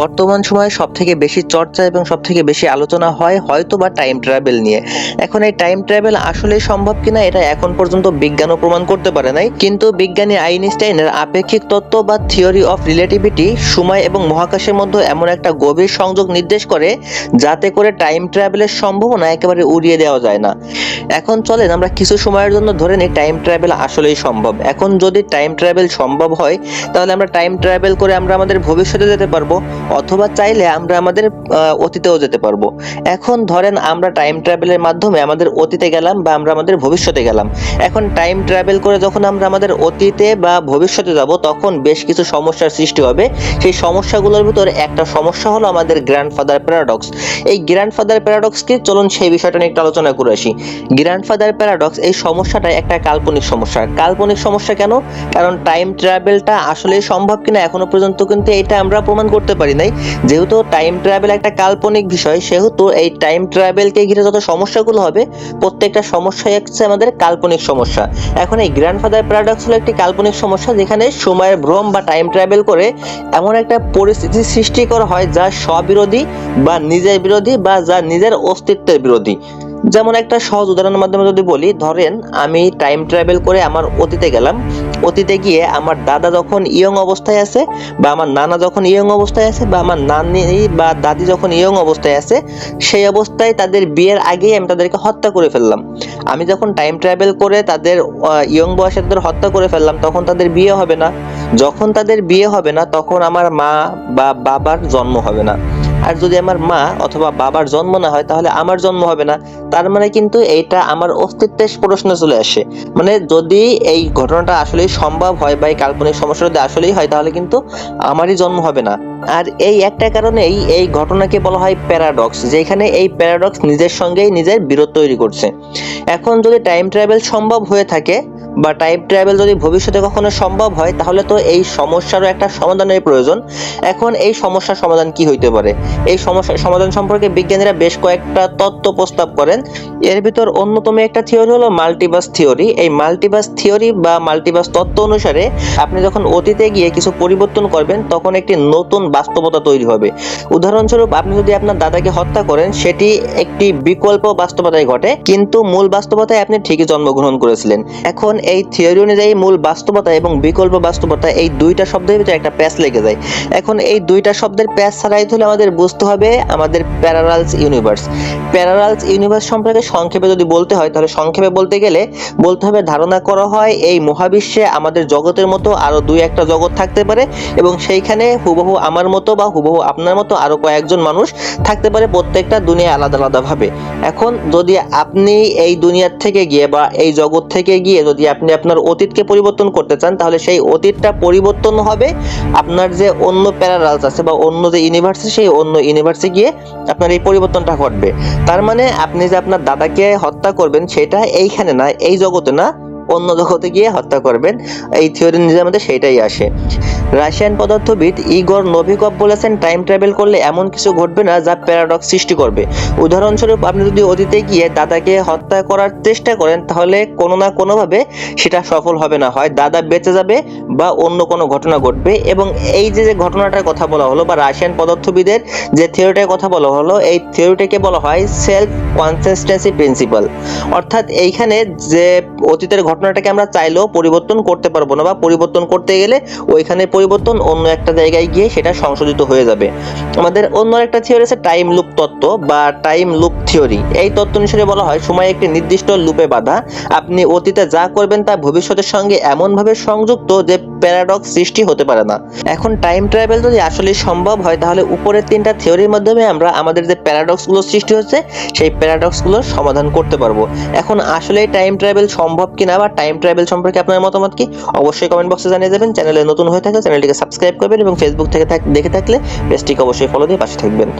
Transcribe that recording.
বর্তমান সময়ে সব থেকে বেশি চর্চা এবং সব থেকে বেশি আলোচনা হয় হয়তো বা টাইম ট্রাভেল নিয়ে। এখন এই টাইম ট্রাভেল আসলে সম্ভব কিনা এটা এখন পর্যন্ত বিজ্ঞানও প্রমাণ করতে পারে নাই। কিন্তু বিজ্ঞানী আইনস্টাইনের আপেক্ষিক তত্ত্ব বা থিওরি অফ রিলেটিভিটি সময় এবং মহাকাশের মধ্যে এমন একটা গভীর সংযোগ নির্দেশ করে যাতে করে টাইম ট্রাভেলের সম্ভাবনা একেবারে উড়িয়ে দেওয়া যায় না। এখন চলেন আমরা কিছু সময়ের জন্য ধরে নিই টাইম ট্রাভেল আসলেই সম্ভব। এখন যদি টাইম ট্রাভেল সম্ভব হয়, তাহলে আমরা টাইম ট্রাভেল করে আমরা আমাদের ভবিষ্যতে যেতে পারব। অথবা চাইলে আমরা আমাদের অতীতেও যেতে পারব। এখন ধরেন আমরা টাইম ট্রাভেলের মাধ্যমে আমাদের অতীতে গেলাম বা আমরা আমাদের ভবিষ্যতে গেলাম। এখন টাইম ট্রাভেল করে যখন আমরা আমাদের অতীতে বা ভবিষ্যতে যাব, তখন বেশ কিছু সমস্যার সৃষ্টি হবে। সেই সমস্যাগুলোর ভিতর একটা সমস্যা হলো আমাদের গ্র্যান্ডফাদার প্যারাডক্স এই গ্র্যান্ডফাদার প্যারাডক্স কি? চলুন সেই বিষয়টা নিয়ে একটু আলোচনা করে আসি। গ্র্যান্ডফাদার প্যারাডক্স এই সমস্যাটা একটা কাল্পনিক সমস্যা। কাল্পনিক সমস্যা কেন? কারণ টাইম ট্রাভেলটা আসলে সম্ভব কিনা এখনও পর্যন্ত কিন্তু এটা আমরা প্রমাণ করতে পারি নাই। যেহেতু টাইম ট্রাভেল একটা কাল্পনিক বিষয়, সেহেতু এই টাইম ট্রাভেলকে ঘিরে যত সমস্যাগুলো হবে, প্রত্যেকটা সমস্যাই হচ্ছে আমাদের কাল্পনিক সমস্যা। এখন এই গ্র্যান্ডফাদার প্যারাডক্স হলো একটি কাল্পনিক সমস্যা, যেখানে সময়ের ভ্রম বা টাইম ট্রাভেল করে এমন একটা পরিস্থিতি সৃষ্টি করা হয় যা স্ববিরোধী বা নিজের বিরোধী বা যা নিজের অস্তিত্বের বিরোধী। যেমন একটা সহজ উদাহরণের মাধ্যমে যদি বলি, ধরেন আমি টাইম ট্রাভেল করে আমার অতীতে গেলাম অতীতে গিয়ে আমার দাদা যখন ইয়ং অবস্থায় আছে বা আমার নানা যখন ইয়ং অবস্থায় আছে বা আমার নানি বা দাদি যখন ইয়ং অবস্থায় আছে, সেই অবস্থায় তাদের বিয়ের আগেই আমি তাদেরকে হত্যা করে ফেললাম। আমি যখন টাইম ট্রাভেল করে তাদের ইয়ং বয়সে তাদের হত্যা করে ফেললাম, তখন তাদের বিয়ে হবে না। যখন তাদের বিয়ে হবে না, তখন আমার মা বা বাবার জন্ম হবে না। আর যদি আমার মা অথবা বাবার জন্ম না হয়, তাহলে আমার জন্ম হবে না। তার মানে কিন্তু এইটা আমার অস্তিত্বের প্রশ্ন চলে আসে। মানে যদি এই ঘটনাটা আসলেই সম্ভব হয় বা এই কাল্পনিক সমস্যা যদি আসলেই হয়, তাহলে কিন্তু আমারই জন্ম হবে না। আর এই একটা কারণেই এই ঘটনাকে বলা হয় প্যারাডক্স, যেখানে এই প্যারাডক্স নিজের সঙ্গেই নিজের বিরোধ তৈরি করছে। এখন যদি টাইম ট্রাভেল সম্ভব হয়ে থাকে বা টাইম ট্রাভেল যদি ভবিষ্যতে কখনো সম্ভব হয়, তাহলে তো এই সমস্যারও একটা সমাধানের প্রয়োজন। এখন এই সমস্যার সমাধান কি হইতে পারে? এই সমস্যার সমাধান সম্পর্কে বিজ্ঞানীরা বেশ কয়েকটা তত্ত্ব প্রস্তাব করেন। এর ভিতর অন্যতম একটা থিওরি হলো মাল্টিভার্স থিওরি। এই মাল্টিভার্স থিওরি বা মাল্টিভার্স তত্ত্ব অনুসারে আপনি যখন অতীতে গিয়ে কিছু পরিবর্তন করবেন, তখন একটি নতুন বাস্তবতা তৈরি হবে। উদাহরণস্বরূপ আপনি যদি আপনার দাদাকে হত্যা করেন, সেটি একটি বিকল্প বাস্তবতায় ঘটে, কিন্তু মূল বাস্তবতায় আপনি ঠিকই জন্মগ্রহণ করেছিলেন। এখন এই থিওরি অনুযায়ী মূল বাস্তবতা এবং বিকল্প বাস্তবতা এই দুইটা শব্দের ভিতরে একটা প্যাচ লেগে যায়। এখন এই দুইটা শব্দের প্যাচ ছাড়াই হলে আমাদের বুঝতে হবে আমাদের প্যারালালস ইউনিভার্স প্যারালালস ইউনিভার্স সম্পর্কে সংক্ষেপে যদি বলতে হয়, তাহলে সংক্ষেপে বলতে গেলে বলতে হবে ধারণা করা হয় এই মহাবিশ্বে আমাদের জগতের মতো আরও দুই একটা জগৎ থাকতে পারে এবং সেইখানে হুবহু আমার মতো বা হুবহু আপনার মতো আরও কয়েকজন মানুষ থাকতে পারে প্রত্যেকটা দুনিয়া আলাদা আলাদা ভাবে এখন যদি আপনি এই দুনিয়ার থেকে গিয়ে বা এই জগৎ থেকে গিয়ে যদি আপনি আপনার অতীতকে পরিবর্তন করতে চান, তাহলে সেই অতীতটা পরিবর্তন হবে আপনার যে অন্য প্যারালালস আছে বা অন্য যে ইউনিভার্সে সেই অন্য ইউনিভার্সে গিয়ে আপনার এই পরিবর্তনটা ঘটবে। তার মানে আপনি যে আপনার দাদাকে হত্যা করবেন, সেটা এইখানে না, এই জগতে না, অন্য জগতে গিয়ে হত্যা করবেন। এই থিওরি নিজের মধ্যে সেটাই আসে। রাশিয়ান পদার্থবিদ ইগর নোভিকভ বলেছেন, টাইম ট্রাভেল করলে এমন কিছু ঘটবে না যা প্যারাডক্স সৃষ্টি করবে। উদাহরণস্বরূপ, আপনি যদি অতীতে গিয়ে দাদাকে হত্যা করার চেষ্টা করেন, তাহলে কোনো না কোনোভাবে সেটা সফল হবে না। হয় দাদা বেঁচে যাবে বা অন্য কোনো ঘটনা ঘটবে। এবং এই যে যে ঘটনাটার কথা বলা হলো বা রাশিয়ান পদার্থবিদের যে থিওরিটার কথা বলা হলো, এই থিওরিটাকে বলা হয় সেলফ কনসিস্টেন্সি প্রিন্সিপাল। অর্থাৎ এইখানে যে অতীতের ঘটনাটাকে আমরা চাইলেও পরিবর্তন করতে পারব না বা পরিবর্তন করতে গেলে ওইখানে পরিবর্তন অন্য একটা জায়গায় গিয়ে সেটা সংশোধিত হয়ে যাবে। আমাদের অন্য একটা থিওরি আছে টাইম লুপ তত্ত্ব বা টাইম লুপ থিওরি এই তত্ত্ব অনুসারে বলা হয়, সময় একটি নির্দিষ্ট লুপে বাঁধা। আপনি অতীতে যা করবেন তা ভবিষ্যতের সঙ্গে এমনভাবে সংযুক্ত যে প্যারাডক্স সৃষ্টি হতে পারে না। এখন টাইম ট্রাভেল যদি আসলে সম্ভব হয়, তাহলে উপরের তিনটা থিওরির মাধ্যমে আমরা আমাদের যে প্যারাডক্সগুলো সৃষ্টি হচ্ছে, সেই প্যারাডক্সগুলোর সমাধান করতে পারব। এখন আসলে টাইম ট্রাভেল সম্ভব কিনা বা টাইম ট্রাভেল সম্পর্কে আপনার মতামত কি? অবশ্যই কমেন্ট বক্সে জানিয়ে দেবেন। চ্যানেলে নতুন হয়ে থাকলে চ্যানেলটিকে সাবস্ক্রাইব করবেন এবং ফেসবুক থেকে দেখে থাকলে পেজটিকে অবশ্যই ফলো দিয়ে পাশে থাকবেন।